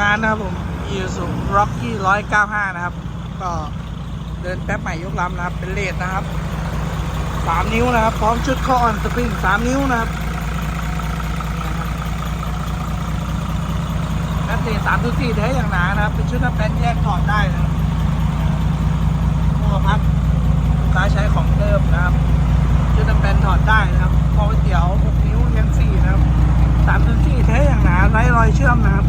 งานนะครับผมอีสุร็อกกี้ร้อยเก้าห้านะครับ ก็เดินแป๊บใหม่ยกลำนะครับ เป็นเลดนะครับสามนิ้วนะครับ พร้อมชุดข้อออนสปริงสามนิ้วนะครับแบตเลดสามทุวสี่เท้อย่างหนานะครับ เป็นชุดน้าแป้นแยกถอดได้นะครับโอ้อพักลูกค้าใช้ของเดิมนะครับ ชุดน้าแป้นถอดได้นะครับพอเตี๋ยวหกนิ้วเรียงสี่นะครับสามทุวสี่เท้อย่างหนาไร้รอยเชื่อมนะครับ